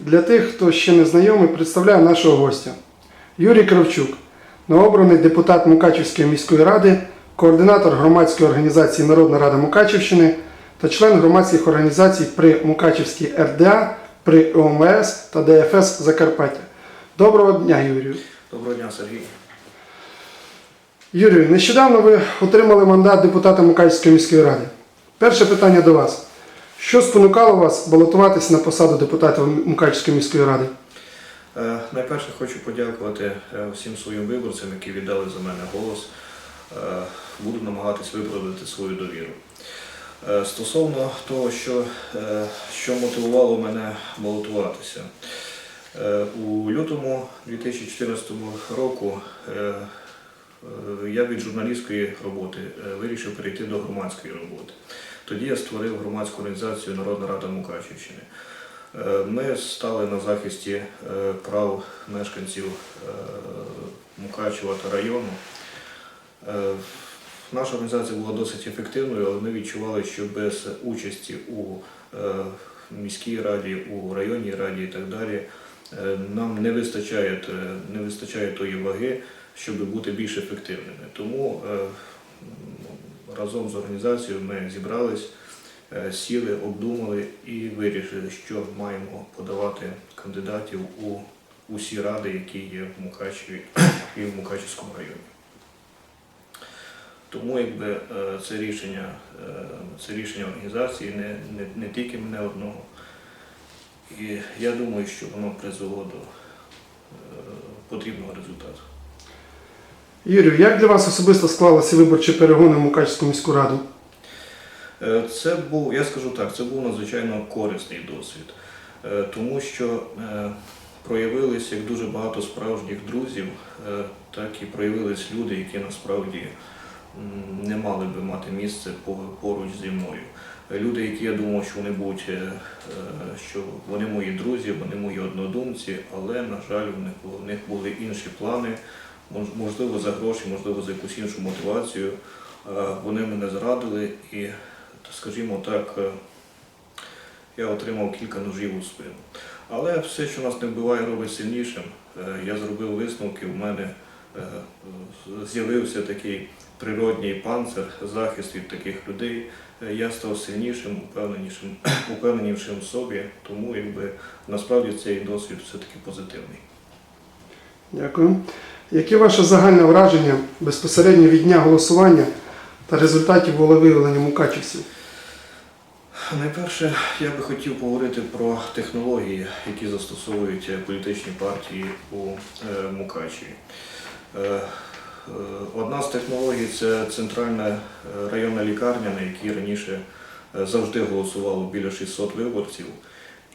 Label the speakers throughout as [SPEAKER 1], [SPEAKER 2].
[SPEAKER 1] Для тих, хто ще не знайомий, представляю нашого гостя. Юрій Кравчук, новообраний депутат Мукачівської міської ради, координатор громадської організації Народна Рада Мукачівщини та член громадських організацій при Мукачівській РДА, при ОМС та ДФС Закарпаття. Доброго дня, Юрію.
[SPEAKER 2] Доброго дня, Сергій.
[SPEAKER 1] Юрію, нещодавно ви отримали мандат депутата Мукачівської міської ради. Перше питання до вас. Що спонукало вас балотуватися на посаду депутата Мукачівської міської ради?
[SPEAKER 2] Е, Найперше хочу подякувати е, всім своїм виборцям, які віддали за мене голос. Е, Буду намагатись виправдати свою довіру. Стосовно того, що, що мотивувало мене балотуватися. У лютому 2014 року я від журналістської роботи вирішив перейти до громадської роботи. Тоді я створив громадську організацію Народна Рада Мукачівщини. Е, Ми стали на захисті е, прав мешканців е, Мукачева та району. Наша організація була досить ефективною, але ми відчували, що без участі у міській раді, у районній раді і так далі нам не вистачає, не вистачає тої ваги, щоб бути більш ефективними. Тому разом з організацією ми зібрались е, сіли, обдумали і вирішили, що маємо подавати кандидатів у усі ради, які є в Мукачеві і в Мукачевському районі. Тому якби е, це рішення, е, це рішення організації не, не, не тільки мене одного. І я думаю, що воно призвело до потрібного результату.
[SPEAKER 1] Юрію, як для вас особисто склалися виборчі перегони в Мукачівську міську раду?
[SPEAKER 2] Е, Це був, я скажу так, це був надзвичайно корисний досвід, Е, тому що е, проявилися як дуже багато справжніх друзів, так і проявились люди, які насправді не мали би мати місце поруч зі мною. Люди, які я думав, що вони будуть, що вони мої друзі, вони мої однодумці, але, на жаль, у них, були інші плани, можливо, за гроші, можливо, за якусь іншу мотивацію. Е, Вони мене зрадили і, скажімо так, е, я отримав кілька ножів у спину. Але все, що нас не вбиває, робить сильнішим. Е, Я зробив висновки, у мене з'явився такий природній панцир, захист від таких людей. Я став сильнішим, упевненішим, упевненішим в собі, тому якби насправді цей досвід все-таки позитивний.
[SPEAKER 1] Дякую. Яке ваше загальне враження безпосередньо від дня голосування та результатів волевиявлення мукачівців?
[SPEAKER 2] Найперше, я би хотів поговорити про технології, які застосовують е, політичні партії у е, Мукачеві. Е, Одна з технологій це центральна районна лікарня, на якій раніше завжди голосувало біля 600 виборців.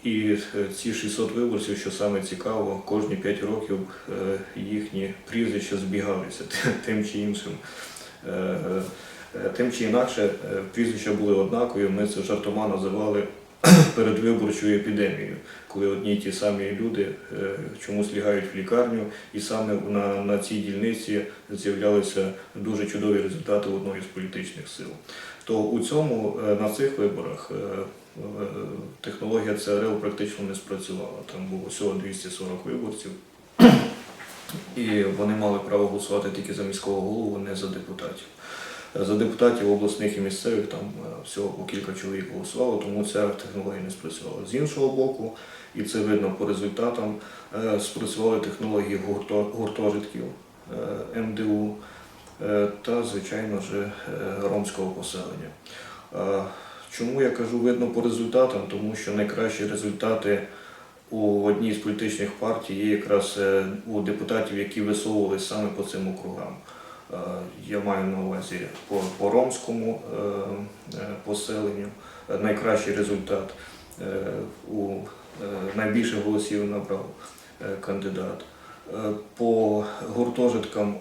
[SPEAKER 2] І е, ці 600 виборців, що саме цікаво, кожні 5 років е, їхні прізвища збігалися тим чи іншим. Е, Тим чи інакше, прізвища були однакові. Ми це жартома називали передвиборчою епідемією, коли одні й ті самі люди чомусь лягають в лікарню, і саме на, на цій дільниці з'являлися дуже чудові результати одної з політичних сил. То у цьому на цих виборах технологія ЦРЛ практично не спрацювала. Там було всього 240 виборців. І вони мали право голосувати тільки за міського голову, не за депутатів. За депутатів обласних і місцевих там е, всього по кілька чоловік голосувало, тому ця технологія не спрацювала. З іншого боку, і це видно по результатам, е, спрацювали технології гуртожитків е, МДУ е, та, звичайно ж, е, ромського поселення. Чому я кажу видно по результатам? Тому що найкращі результати у одній з політичних партій є якраз е, у депутатів, які висовувалися саме по цим округам. Е, Я маю на увазі по, по ромському е, поселенню найкращий результат. У найбільше голосів набрав кандидат. По гуртожиткам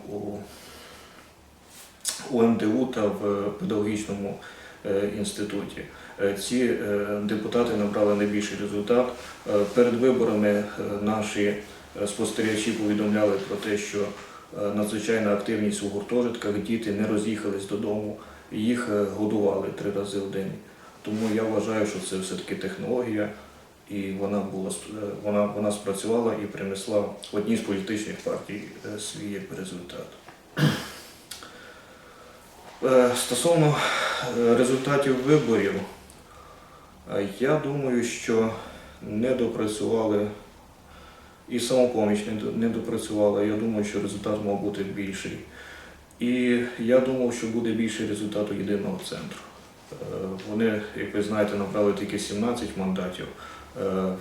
[SPEAKER 2] у, МДУ та в педагогічному інституті. Е, Ці е, депутати набрали найбільший результат. Е, Перед виборами е, наші е, спостерігачі повідомляли про те, що е, надзвичайна активність у гуртожитках, діти не роз'їхались додому, їх е, годували три рази в день. Тому я вважаю, що це все-таки технологія, і вона була е, вона, вона спрацювала і принесла одній з політичних партій е, свій результат. Е, Стосовно е, результатів виборів, е, я думаю, що не допрацювали і самопоміч не допрацювала. Я думаю, що результат мав бути більший. І я думав, що буде більший результат у єдиного центру. Е, Вони, як ви знаєте, набрали тільки 17 мандатів, е,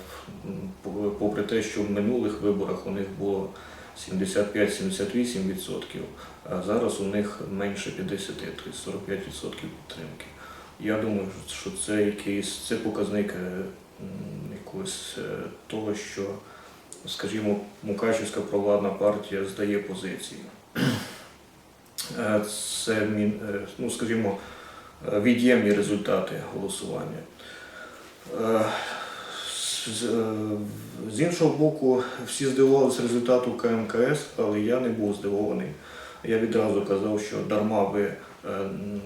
[SPEAKER 2] попри те, що в минулих виборах у них було 75-78%, а зараз у них менше 50, тобто 45% підтримки. Я думаю, що це якийсь це показник е, якогось е, того, що, скажімо, Мукачівська провладна партія здає позиції. Е, Це, ну, скажімо, від'ємні результати голосування. З іншого боку, всі здивувалися результату КМКС, але я не був здивований. Я відразу казав, що дарма ви е,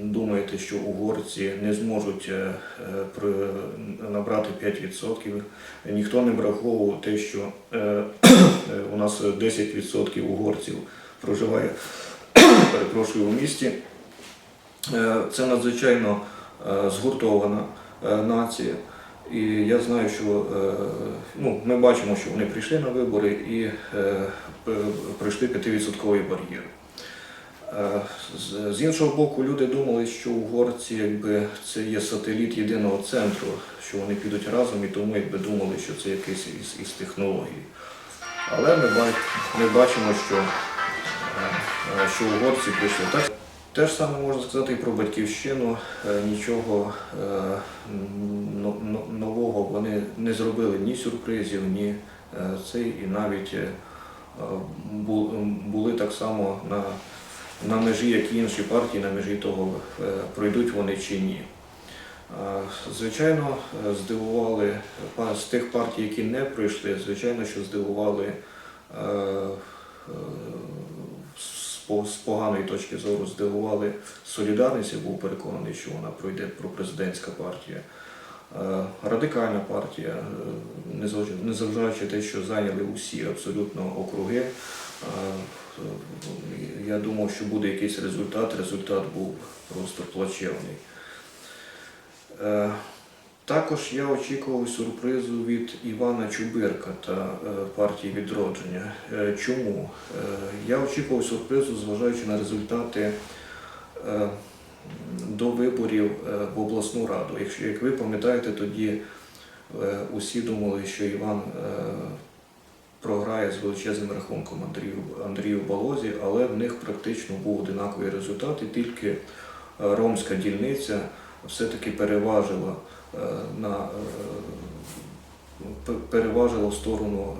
[SPEAKER 2] думаєте, що угорці не зможуть е, набрати 5%. Ніхто не враховував те, що е, у нас 10% угорців проживає перепрошую, у місті. Це надзвичайно згуртована нація. І я знаю, що ну, ми бачимо, що вони прийшли на вибори і пройшли 5% бар'єр. Е, з- іншого боку, люди думали, що угорці якби, це є сателіт єдиного центру, що вони підуть разом і тому якби думали, що це якийсь із, із технологій. Але ми, ми бачимо, що е, е, що угорці прийшли. Так, те ж саме можна сказати і про батьківщину. Нічого но- но- нового вони не зробили ні сюрпризів, ні цей, і навіть бу- були так само на, на межі, як і інші партії, на межі того, е, пройдуть вони чи ні. Е, Звичайно, е, здивували з тих партій, які не пройшли, звичайно, що здивували з поганої точки зору здивували солідарність, я був переконаний, що вона пройде пропрезидентська партія. Радикальна партія, незважаючи- те, що зайняли усі абсолютно округи. Я думав, що буде якийсь результат. Результат був просто плачевний. Е, Також я очікував сюрпризу від Івана Чубирка та е, партії відродження. Е, Чому? Я очікував сюрпризу, зважаючи на результати до виборів в обласну раду. Якщо як ви пам'ятаєте, тоді усі думали, що Іван програє з величезним рахунком Андрію, Андрію Балозі, але в них практично був одинаковий результат, і тільки е, ромська дільниця все-таки переважила е, на е, переважила в сторону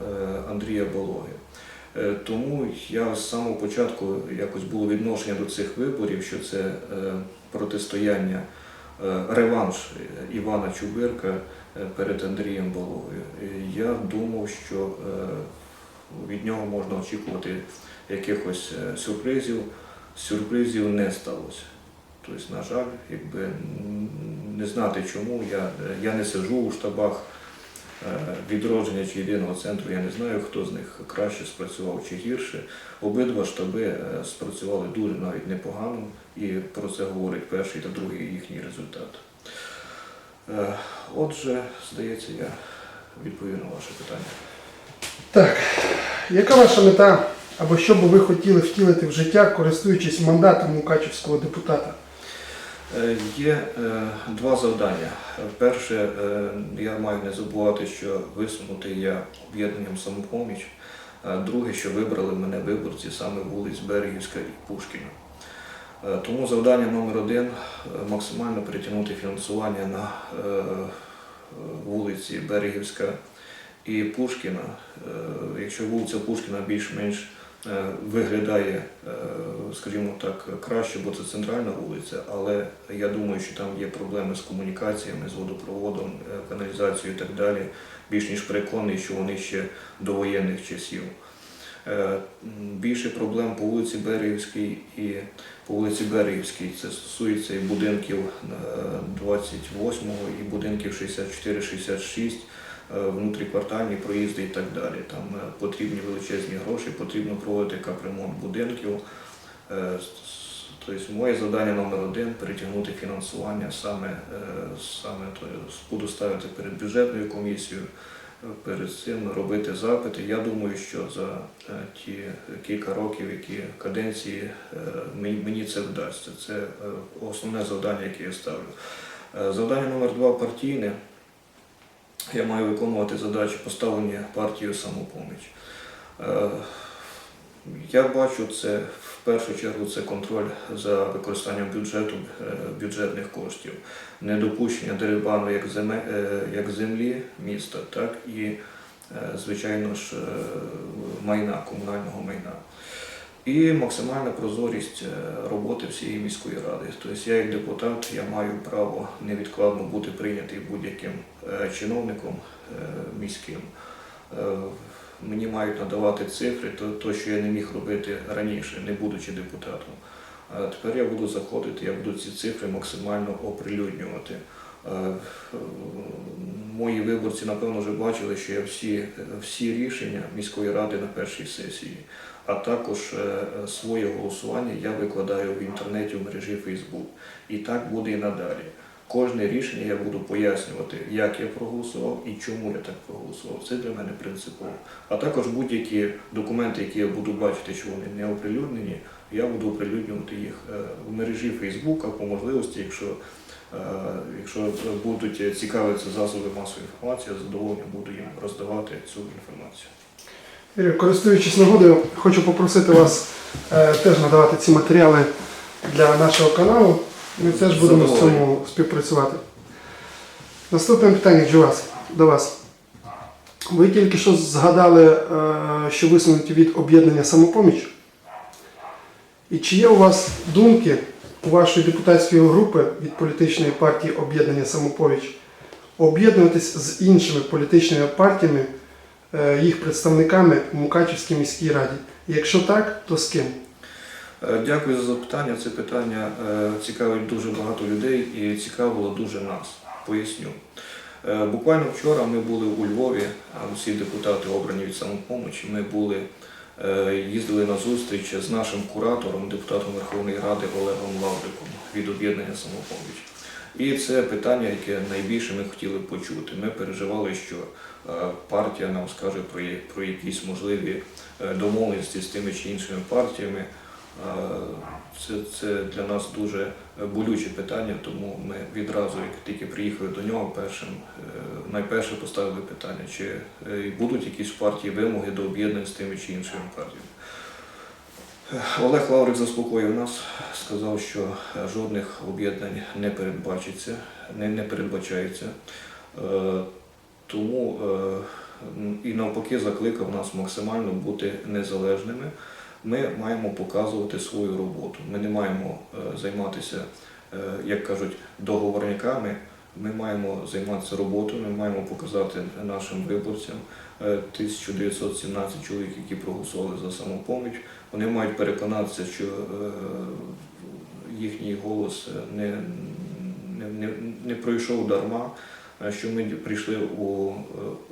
[SPEAKER 2] Андрія Балоги. Тому я з самого початку якось було відношення до цих виборів, що це протистояння, реванш Івана Чубирка перед Андрієм Балогою. Я думав, що е, від нього можна очікувати якихось е, сюрпризів. Сюрпризів не сталося. Тобто, на жаль, якби не знати чому, я, я не сиджу у штабах е, відродження чи єдиного центру, я не знаю, хто з них краще спрацював чи гірше. Обидва штаби е, спрацювали дуже навіть непогано, і про це говорить перший та другий їхній результат. Е, Отже, здається, я відповів на ваше питання.
[SPEAKER 1] Так, яка ваша мета або що би ви хотіли втілити в життя, користуючись мандатом мукачівського депутата?
[SPEAKER 2] Е, Є е, два завдання. Перше, я маю не забувати, що висунутий я об'єднанням самопоміч. Друге, що вибрали мене виборці саме вулиць Берегівська і Пушкіна. Е, Тому завдання номер один е, максимально притягнути фінансування на е, вулиці Берегівська і Пушкіна. Якщо вулиця Пушкіна більш-менш виглядає, скажімо так, краще, бо це центральна вулиця, але я думаю, що там є проблеми з комунікаціями, з водопроводом, каналізацією і так далі. Більш ніж переконаний, що вони ще до воєнних часів. Е, Більше проблем по вулиці Берегівській і по вулиці Берегівській. Це стосується і будинків е, 28-го, і будинків 64-66. е, внутріквартальні проїзди і так далі. Там е, потрібні величезні гроші, потрібно проводити капремонт будинків. Е, Тобто моє завдання номер один перетягнути фінансування саме, е, саме то буду ставити перед бюджетною комісією, е, перед цим робити запити. Я думаю, що за е, ті кілька років, які каденції, е, мені, це вдасться. Це е, основне завдання, яке я ставлю. Завдання номер два партійне. Я маю виконувати задачі, поставлені партією самопоміч. Я бачу це першу чергу це контроль за використанням бюджету, е, бюджетних коштів, недопущення дерибану як, земе, е, як землі міста, так і, е, звичайно ж, майна, комунального майна. І максимальна прозорість роботи всієї міської ради. Тобто я як депутат я маю право невідкладно бути прийнятий будь-яким чиновником міським. Мені мають надавати цифри, то, то, що я не міг робити раніше, не будучи депутатом. А тепер я буду заходити, я буду ці цифри максимально оприлюднювати. Е, Мої виборці, напевно, вже бачили, що я всі, всі рішення міської ради на першій сесії, а також е, своє голосування я викладаю в інтернеті в мережі Facebook. І так буде і надалі. Кожне рішення я буду пояснювати, як я проголосував і чому я так проголосував. Це для мене принципово. А також будь-які документи, які я буду бачити, що вони не оприлюднені, я буду оприлюднювати їх е, в мережі Фейсбука по можливості, якщо, е, якщо будуть цікавитися засоби масової інформації, я з задоволенням буду їм роздавати цю інформацію.
[SPEAKER 1] Користуючись нагодою, хочу попросити вас е, теж надавати ці матеріали для нашого каналу. Ми теж будемо в цьому співпрацювати. Наступне питання до вас. До вас. Ви тільки що згадали, е, що висунуті від об'єднання самопоміч. І чи є у вас думки у вашої депутатської групи від політичної партії об'єднання самопоміч об'єднуватись з іншими політичними партіями, е, їх представниками у Мукачівській міській раді? Якщо так, то з ким?
[SPEAKER 2] Е, Дякую за запитання. Це питання е, цікавить дуже багато людей і цікавило дуже нас. Поясню. Е, Буквально вчора ми були у Львові, а всі депутати обрані від самопомочі. Ми були, їздили на зустріч з нашим куратором, депутатом Верховної Ради Олегом Лавриком від об'єднання самопоміч. І це питання, яке найбільше ми хотіли почути. Ми переживали, що партія нам скаже про, якісь можливі домовленості з тими чи іншими партіями. Е, Це, це для нас дуже болюче питання, тому ми відразу, як тільки приїхали до нього, першим е, найперше поставили питання, чи е, будуть якісь партії вимоги до об'єднань з тими чи іншими партіями. Олег Лаврик заспокоїв нас, сказав, що жодних об'єднань не передбачиться, не, не передбачається. Тому і навпаки закликав нас максимально бути незалежними. Ми маємо показувати свою роботу. Ми не маємо е, займатися, е, як кажуть, договорниками. Ми маємо займатися роботою, ми маємо показати нашим виборцям е, 1917 чоловік, які проголосували за самопоміч. Вони мають переконатися, що е, їхній голос е, не, не, не, не пройшов дарма, е, що ми прийшли у,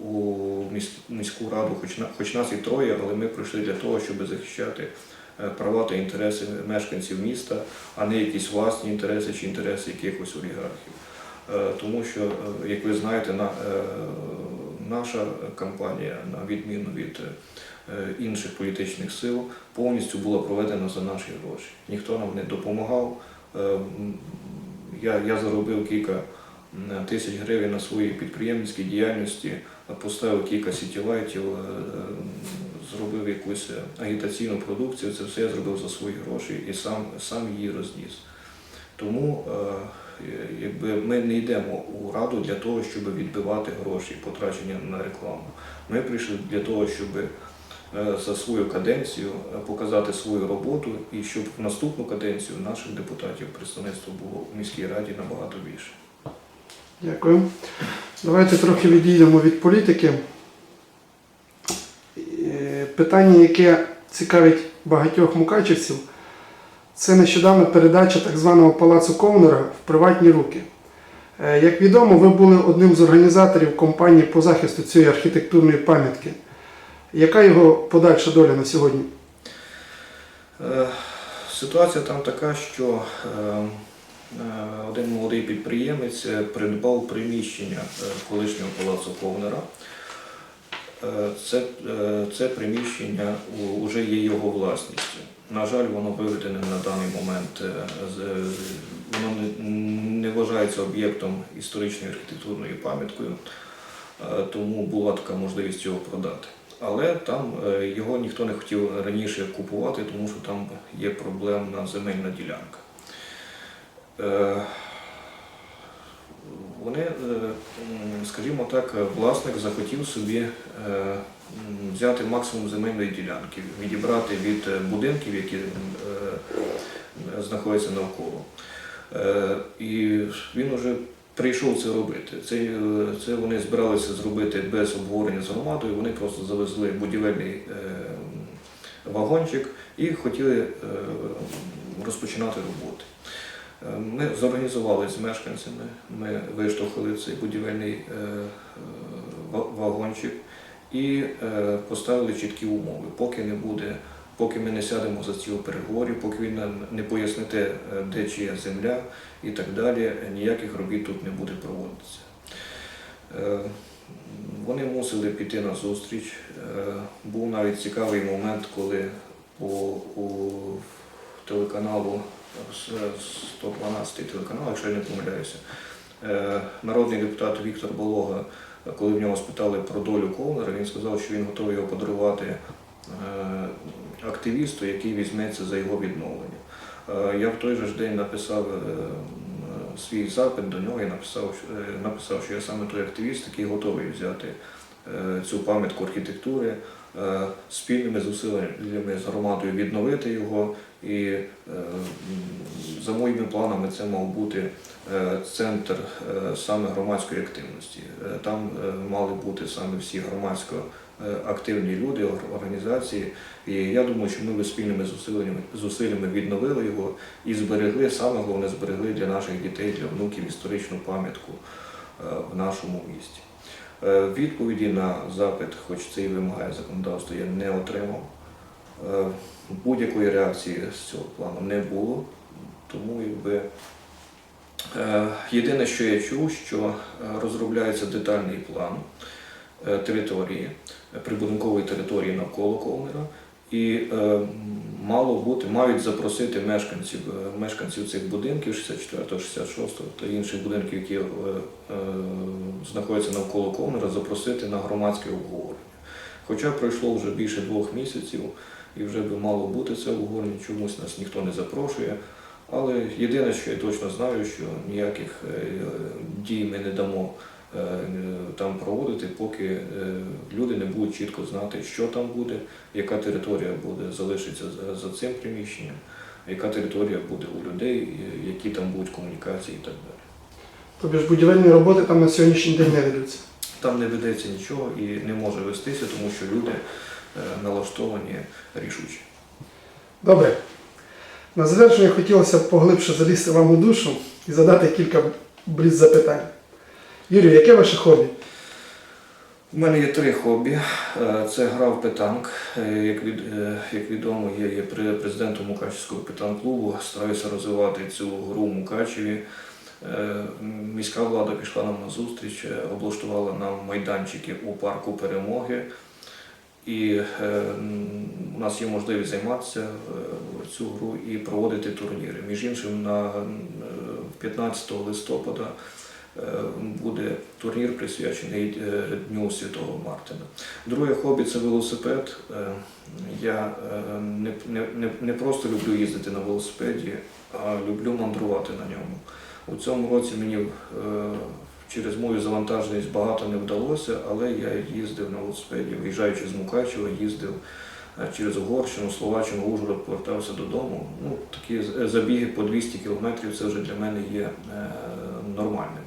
[SPEAKER 2] у міську раду, хоч, хоч нас і троє, але ми прийшли для того, щоб захищати е, права та інтереси мешканців міста, а не якісь власні інтереси чи інтереси якихось олігархів. Е, Тому що, е, як ви знаєте, на, наша кампанія, на відміну від інших політичних сил, повністю була проведена за наші гроші. Ніхто нам не допомагав. Я, я заробив кілька тисяч гривень на своїй підприємницькій діяльності, поставив кілька сітілайтів, е, е, зробив якусь агітаційну продукцію. Це все я зробив за свої гроші і сам, сам її розніс. Тому е, якби ми не йдемо у раду для того, щоб відбивати гроші, потрачені на рекламу. Ми прийшли для того, щоб за свою каденцію показати свою роботу і щоб в наступну каденцію наших депутатів представництво було в міській раді набагато більше.
[SPEAKER 1] Дякую. Давайте трохи відійдемо від політики. Е, Питання, яке цікавить багатьох мукачівців, це нещодавна передача так званого палацу Ковнера в приватні руки. Е, Як відомо, ви були одним з організаторів кампанії по захисту цієї архітектурної пам'ятки. Яка його подальша доля на сьогодні?
[SPEAKER 2] Е, Ситуація там така, що один молодий підприємець е, придбав приміщення е, колишнього палацу Ковнера. Е, Це, е, це приміщення вже є його власністю. На жаль, воно виведене на даний момент, е, воно не, вважається об'єктом історичної архітектурної пам'яткою, е, тому була така можливість його продати. Але там е, його ніхто не хотів раніше купувати, тому що там є проблемна земельна ділянка. Е, Вони, е, скажімо так, власник захотів собі е, взяти максимум земельної ділянки, відібрати від будинків, які знаходяться навколо. І він вже прийшов це робити. Це, це вони збиралися зробити без обговорення з громадою. Вони просто завезли будівельний вагончик і хотіли розпочинати роботи. Е, Ми зорганізували з мешканцями, ми виштовхали цей будівельний е, е, ва- вагончик і поставили чіткі умови. Поки не буде, поки ми не сядемо за стіл переговорів, поки він нам не поясните, де чия земля і так далі, ніяких робіт тут не буде проводитися. Вони мусили піти на зустріч. Був навіть цікавий момент, коли по телеканалу з- 112 телеканал, якщо я не помиляюся, е, народний депутат Віктор Болога, коли в нього спитали про долю Ковнера, він сказав, що він готовий його подарувати е, активісту, який візьметься за його відновлення. Е, Я в той же день написав свій запит до нього і написав, написав, що я саме той активіст, який готовий взяти цю пам'ятку архітектури, спільними зусиллями з громадою відновити його. І е, за моїми планами це мав бути е, центр е, саме громадської активності. Е, Там е, мали бути саме всі громадсько е, активні люди, організації. І я думаю, що ми би спільними зусиллями, зусиллями відновили його і зберегли, саме головне, зберегли для наших дітей, для внуків історичну пам'ятку е, в нашому місті. Е, Відповіді на запит, хоч це і вимагає законодавство, я не отримав. Е, Будь-якої реакції з цього плану не було, тому якби. Е, Єдине, що я чув, що розробляється детальний план території, прибудинкової території навколо Ковнера, і е, мало бути, мають запросити мешканців, е, мешканців цих будинків 64, 66 та інших будинків, які е, е, знаходяться навколо Ковнера, запросити на громадське обговорення. Хоча пройшло вже більше двох місяців, і вже би мало бути це обговорення, чомусь нас ніхто не запрошує. Але єдине, що я точно знаю, що ніяких е, дій ми не дамо там проводити, поки е, люди не будуть чітко знати, що там буде, яка територія буде залишиться за, цим приміщенням, яка територія буде у людей, е, які там будуть комунікації і так далі.
[SPEAKER 1] Тобто ж будівельні роботи там на сьогоднішній день не ведуться.
[SPEAKER 2] Там не ведеться нічого і не може вестися, тому що люди е, налаштовані рішуче.
[SPEAKER 1] Добре. На завершення хотілося б поглибше залізти вам у душу і задати кілька бліз запитань. Юрію, яке ваше хобі?
[SPEAKER 2] У мене є три хобі. Е, Це гра в петанк. Е, Як, від, е, як відомо, я є президентом Мукачівського петанк-клубу. Стараюся розвивати цю гру в Мукачеві. Міська влада пішла нам на зустріч, облаштувала нам майданчики у парку перемоги. І у нас є можливість займатися цю гру і проводити турніри. Між іншим, на е, 15 листопада буде турнір присвячений е, Дню Святого Мартина. Друге хобі це велосипед. Е, Я е, не, не, не, просто люблю їздити на велосипеді, а люблю мандрувати на ньому. У цьому році мені е, через мою завантаженість багато не вдалося, але я їздив на велосипеді, виїжджаючи з Мукачева, їздив е, через Угорщину, Словаччину, Ужгород, повертався додому. Ну, такі забіги по 200 кілометрів це вже для мене є е, нормальним.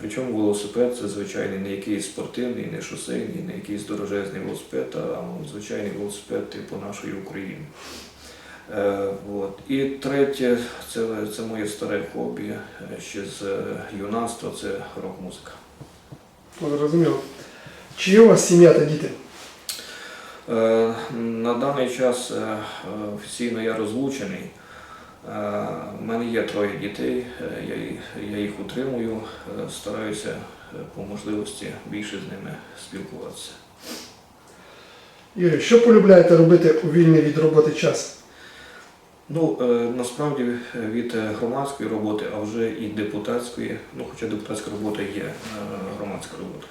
[SPEAKER 2] Причому велосипед це звичайний не якийсь спортивний, не шосейний, не якийсь дорожезний велосипед, а звичайний велосипед типу нашої України. Е, от. І третє, це, це моє старе хобі е, ще з е, юнацтва, це рок-музика.
[SPEAKER 1] Зрозуміло. Чи є у вас сім'я та діти?
[SPEAKER 2] Е, На даний час офіційно я розлучений. У мене є троє дітей, е, я, їх- утримую, е, стараюся е, по можливості більше з ними спілкуватися.
[SPEAKER 1] Юрій, що полюбляєте робити у вільний від роботи час?
[SPEAKER 2] Ну, насправді від громадської роботи, а вже і депутатської, ну хоча депутатська робота є громадська робота.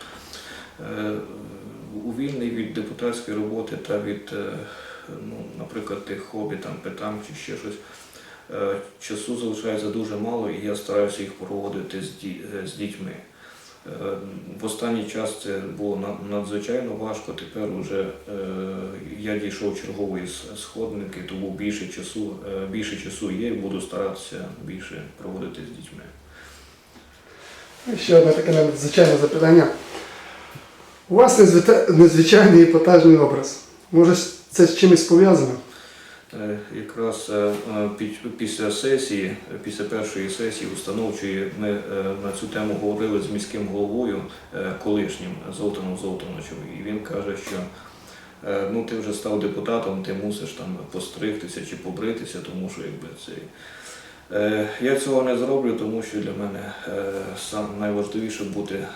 [SPEAKER 2] У вільний від депутатської роботи та від, ну, наприклад, тих хобі, там, питань чи ще щось, часу залишається дуже мало, і я стараюся їх проводити з, е, дітьми. Е, В останній час це було надзвичайно важко. Тепер уже е, я дійшов чергової сходники, тому більше часу, е, більше часу є і буду старатися більше проводити з дітьми.
[SPEAKER 1] Ще одне таке надзвичайне запитання. У вас незвичайний епатажний образ. Може, це з чимось пов'язано?
[SPEAKER 2] Е, Якраз е, е, після сесії, після першої сесії установчої, ми на цю тему говорили з міським головою колишнім Золтаном Золтановичем, і він каже, що ну ти вже став депутатом, ти мусиш там постригтися чи побритися, тому що якби цей. Е, Я цього не зроблю, тому що для мене найважливіше бути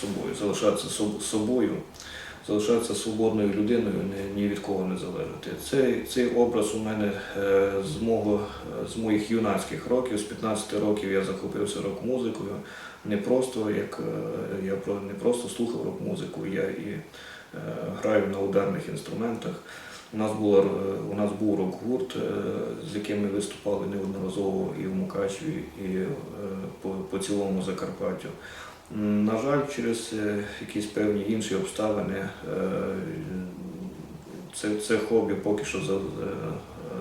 [SPEAKER 2] собою, залишатися собою залишатися свободною людиною, ні, від кого не залежати. Цей, цей образ у мене е, з, мого, з моїх юнацьких років, з 15 років я захопився рок-музикою. Не просто як е, я не просто слухав рок-музику, я і е, граю на ударних інструментах. У нас, була, у нас був рок-гурт, з яким ми виступали неодноразово і в Мукачеві, і по, по цілому Закарпаттю. На жаль, через е, якісь певні інші обставини е, це, це хобі поки що е,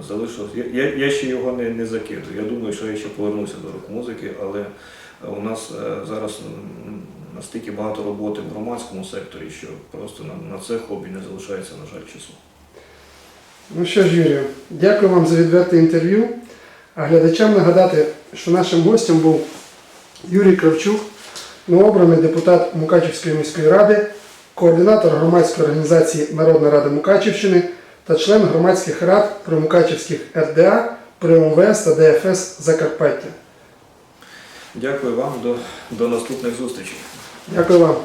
[SPEAKER 2] залишилось. Я, я, ще його не, не закидую. Я думаю, що я ще повернуся до рок-музики, але у нас зараз настільки багато роботи в громадському секторі, що просто на, на це хобі не залишається, на жаль, часу.
[SPEAKER 1] Ну що ж, Юрію, дякую вам за відверте інтерв'ю. А глядачам нагадати, що нашим гостем був Юрій Кравчук, новообраний депутат Мукачівської міської ради, координатор громадської організації Народна Рада Мукачівщини та член громадських рад при Мукачівських РДА при МВС та ДФС Закарпаття.
[SPEAKER 2] Дякую вам, до, до наступних зустрічей.
[SPEAKER 1] Дякую вам.